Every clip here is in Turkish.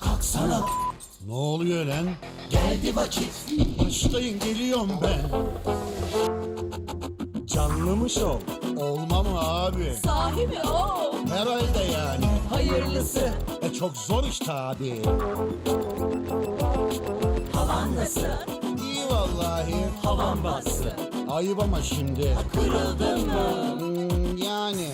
Kalksana Ne oluyor lan? geldi vakit Başlayın geliyorum ben. Canlı mı şov? Olmam abi? Sahi mi o? Herhalde yani. Hayırlısı. E çok zor işte abi. Havan nasıl? Vallahi. Havan bastı. Ayıp ama şimdi. Kırıldın mı? Hmm, yani.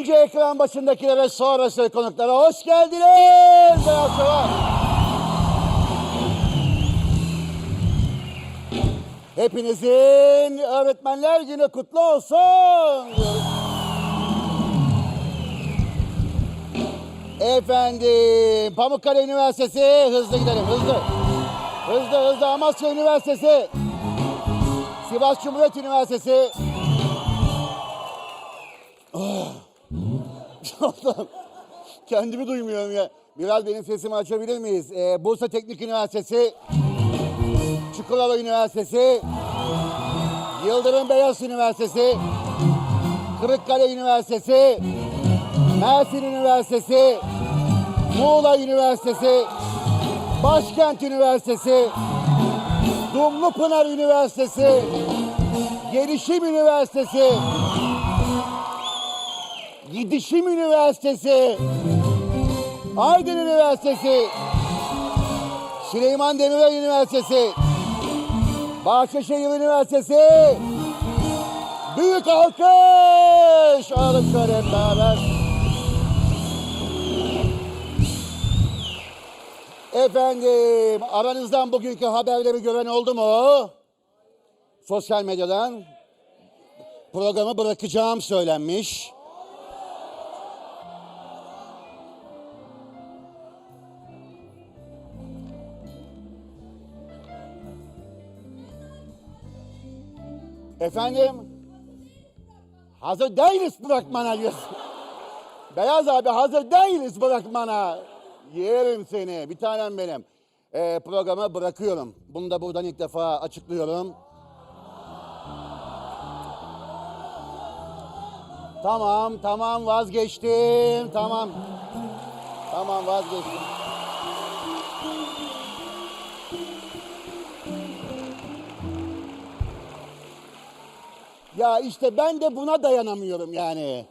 Önce ekran başındakilere sonrası konuklara hoş geldiniz. Hepinizin öğretmenler günü kutlu olsun. Efendim, Pamukkale Üniversitesi hızlı gidelim hızlı. Hızlı hızlı Amasya Üniversitesi. Sivas Cumhuriyet Üniversitesi. Allah'ım, Kendimi duymuyorum ya. Biraz benim sesimi açabilir miyiz? Ee, Bursa Teknik Üniversitesi, Çukurova Üniversitesi, Yıldırım Beyaz Üniversitesi, Kırıkkale Üniversitesi, Mersin Üniversitesi, Muğla Üniversitesi, Başkent Üniversitesi, Dumlupınar Üniversitesi, Gelişim Üniversitesi, Gidişim Üniversitesi, Aydın Üniversitesi, Süleyman Demirel Üniversitesi, Bahçeşehir Üniversitesi, büyük alkış alalım şöyle beraber. Efendim, aranızdan bugünkü haberleri gören oldu mu? Sosyal medyadan programı bırakacağım söylenmiş. Efendim? Hazır değiliz bırakmana. Beyaz abi hazır değiliz bırakmana. Yerim seni. Bir tanem benim. Ee, programı bırakıyorum. Bunu da buradan ilk defa açıklıyorum. Tamam, tamam vazgeçtim. Tamam. Tamam vazgeçtim. Ya işte ben de buna dayanamıyorum yani.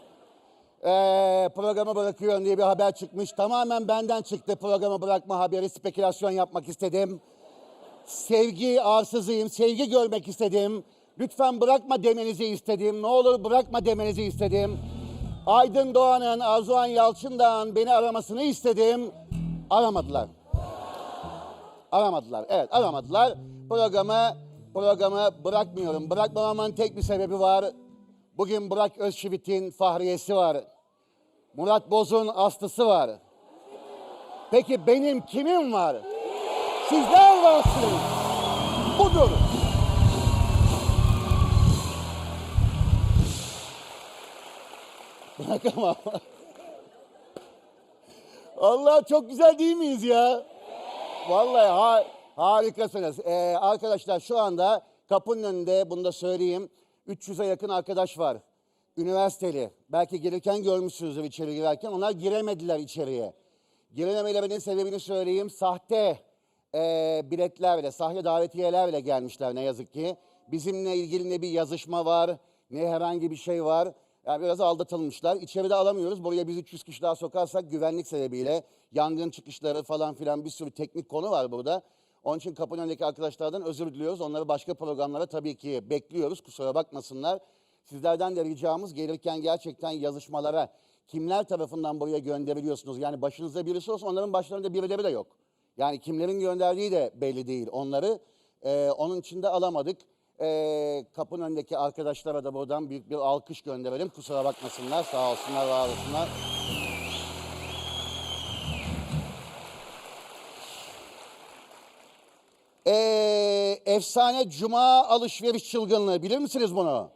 Ee, programı bırakıyorum diye bir haber çıkmış. Tamamen benden çıktı programı bırakma haberi. Spekülasyon yapmak istedim. Sevgi arsızıyım. Sevgi görmek istedim. Lütfen bırakma demenizi istedim. Ne olur bırakma demenizi istedim. Aydın Doğan'ın, Arzuhan Yalçın'dan beni aramasını istedim. Aramadılar. Aramadılar. Evet aramadılar. Programı programı bırakmıyorum. Bırakmamamın tek bir sebebi var. Bugün Burak Özçivit'in fahriyesi var. Murat Boz'un aslısı var. Peki benim kimim var? Sizler varsınız. Budur. Bırakamam. Allah çok güzel değil miyiz ya? Vallahi ha- harikasınız. Ee, arkadaşlar şu anda kapının önünde bunu da söyleyeyim. 300'e yakın arkadaş var. Üniversiteli. Belki gelirken görmüşsünüzdür içeri girerken. Onlar giremediler içeriye. Girememelerinin sebebini söyleyeyim. Sahte e, biletlerle, sahte davetiyelerle gelmişler ne yazık ki. Bizimle ilgili ne bir yazışma var, ne herhangi bir şey var. Yani biraz aldatılmışlar. İçeride alamıyoruz. Buraya biz 300 kişi daha sokarsak güvenlik sebebiyle yangın çıkışları falan filan bir sürü teknik konu var burada. Onun için kapının arkadaşlardan özür diliyoruz. Onları başka programlara tabii ki bekliyoruz. Kusura bakmasınlar. Sizlerden de ricamız gelirken gerçekten yazışmalara kimler tarafından buraya gönderiliyorsunuz? Yani başınızda birisi olsa onların başlarında birileri de yok. Yani kimlerin gönderdiği de belli değil onları. Ee, onun için de alamadık. Ee, kapının önündeki arkadaşlara da buradan büyük bir alkış gönderelim. Kusura bakmasınlar. Sağ olsunlar, var olsunlar. Ee, efsane Cuma alışveriş çılgınlığı bilir misiniz bunu?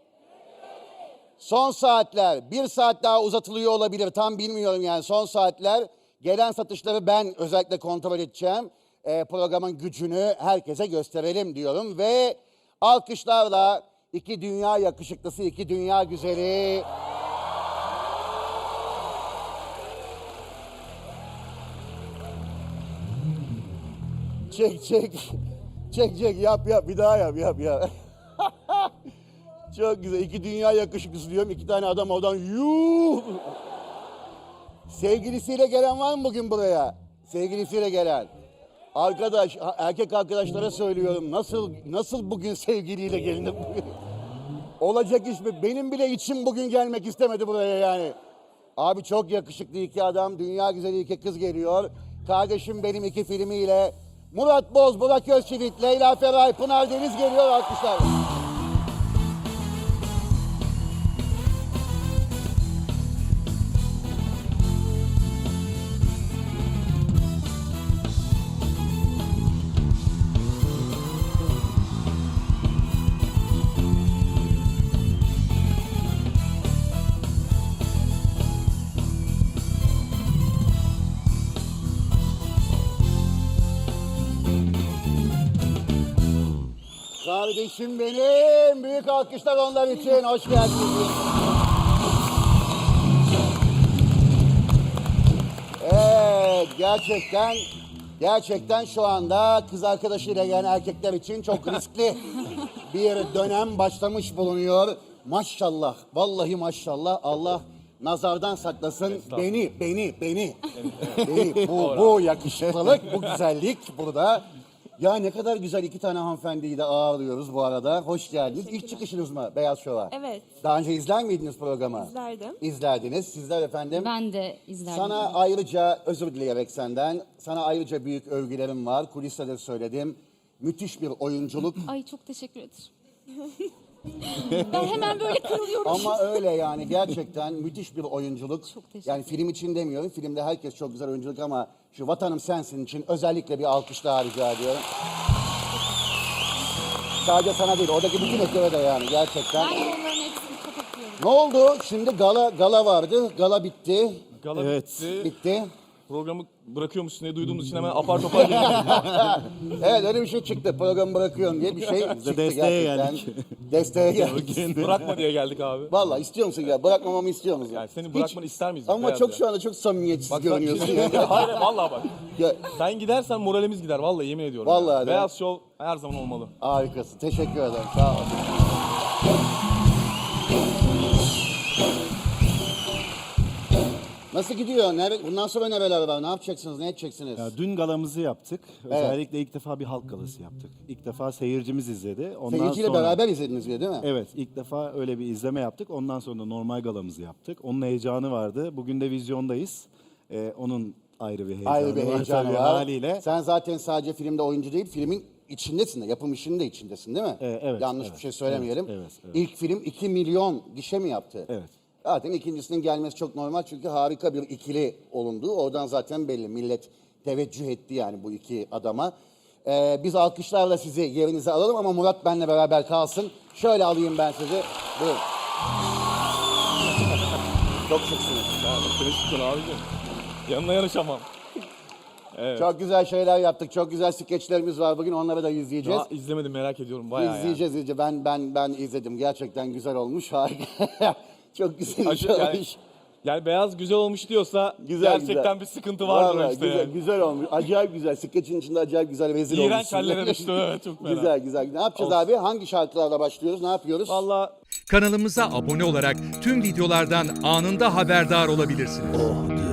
Son saatler bir saat daha uzatılıyor olabilir tam bilmiyorum yani son saatler gelen satışları ben özellikle kontrol edeceğim. Ee, programın gücünü herkese gösterelim diyorum ve alkışlarla iki dünya yakışıklısı iki dünya güzeli Çek çek. Çek çek yap yap bir daha yap yap yap. Çok güzel. İki dünya yakışıklısı diyorum. İki tane adam oradan yuh. Sevgilisiyle gelen var mı bugün buraya? Sevgilisiyle gelen. Arkadaş, erkek arkadaşlara söylüyorum. Nasıl nasıl bugün sevgiliyle gelinir? Olacak iş mi? Benim bile içim bugün gelmek istemedi buraya yani. Abi çok yakışıklı iki adam, dünya güzeli iki kız geliyor. Kardeşim benim iki filmiyle Murat Boz, Burak Özçivit, Leyla Feray, Pınar Deniz geliyor alkışlar. Kardeşim benim. Büyük alkışlar onlar için. Hoş geldiniz. Evet gerçekten gerçekten şu anda kız arkadaşıyla gelen erkekler için çok riskli bir dönem başlamış bulunuyor. Maşallah vallahi maşallah Allah nazardan saklasın beni beni beni. beni bu, bu yakışıklılık bu güzellik burada. Ya ne kadar güzel iki tane hanımefendiyi de ağırlıyoruz bu arada. Hoş geldiniz. İlk çıkışınız mı Beyaz Şov'a? Evet. Daha önce izler miydiniz programı? İzlerdim. İzlerdiniz. Sizler efendim. Ben de izlerdim. Sana ayrıca özür dileyerek senden. Sana ayrıca büyük övgülerim var. Kuliste de söyledim. Müthiş bir oyunculuk. Ay çok teşekkür ederim. ben hemen böyle kırılıyorum. Ama öyle yani gerçekten müthiş bir oyunculuk. Çok teşekkür Yani film için demiyorum. Filmde herkes çok güzel oyunculuk ama şu Vatanım Sensin için özellikle bir alkış daha rica ediyorum. Sadece sana değil, oradaki bütün ekibe de yani gerçekten. Ben onların hepsini kapatıyorum. Ne oldu? Şimdi gala gala vardı. Gala bitti. Gala Evet. bitti. Bitti. Programı bırakıyormuşsun diye duyduğumuz için hemen apar topar geldik. Evet öyle bir şey çıktı. Programı bırakıyorum diye bir şey çıktı desteğe gerçekten. geldik. Desteğe geldik. Bırakma diye geldik abi. Vallahi istiyor musun ya? Bırakmamamı istiyor musun? Yani seni Hiç- bırakmanı ister miyiz? Ama Beyaz çok ya? şu anda çok samimiyetsiz Bak, bak, görünüyorsun. şimdi- ya. Hayır vallahi bak. Ya, Sen gidersen moralimiz gider vallahi yemin ediyorum. De. Beyaz Show her zaman olmalı. harikasın. Teşekkür ederim. Sağ ol. Nasıl gidiyor? Nere, bundan sonra nereler var? Ne yapacaksınız? Ne edeceksiniz? Ya dün galamızı yaptık. Özellikle ilk defa bir halk galası yaptık. İlk defa seyircimiz izledi. Ondan Seyirciyle sonra... beraber izlediniz bir değil mi? Evet, ilk defa öyle bir izleme yaptık. Ondan sonra da normal galamızı yaptık. Onun heyecanı vardı. Bugün de vizyondayız. Ee, onun ayrı bir heyecanı Ayrı bir var heyecanı tabii var. haliyle. Sen zaten sadece filmde oyuncu değil, filmin içindesin de yapım işinin de içindesin değil mi? Ee, evet, Yanlış evet, bir şey söylemeyelim. evet, evet, evet. İlk film 2 milyon gişe mi yaptı? Evet. Zaten ikincisinin gelmesi çok normal çünkü harika bir ikili olunduğu oradan zaten belli. Millet teveccüh etti yani bu iki adama. Ee, biz alkışlarla sizi yerinize alalım ama Murat benle beraber kalsın. Şöyle alayım ben sizi. Buyurun. çok şıksınız. Çıkın abicim. Yanına yanaşamam. Çok güzel şeyler yaptık. Çok güzel skeçlerimiz var bugün. Onları da izleyeceğiz. Daha izlemedim merak ediyorum bayağı yani. izleyeceğiz, izleyeceğiz. Ben ben ben izledim. Gerçekten güzel olmuş. Harika. çok güzel iş Acı- yani, olmuş. yani beyaz güzel olmuş diyorsa Güzel, gerçekten güzel. bir sıkıntı vardır Vallahi işte güzel, yani. güzel olmuş. Acayip güzel. Skeçin içinde acayip güzel rezil olmuş. İğrenç hallere düştü evet çok fena. Güzel güzel. Ne yapacağız abi? Hangi şarkılarla başlıyoruz? Ne yapıyoruz? Valla Kanalımıza abone olarak tüm videolardan anında haberdar olabilirsiniz. Oh.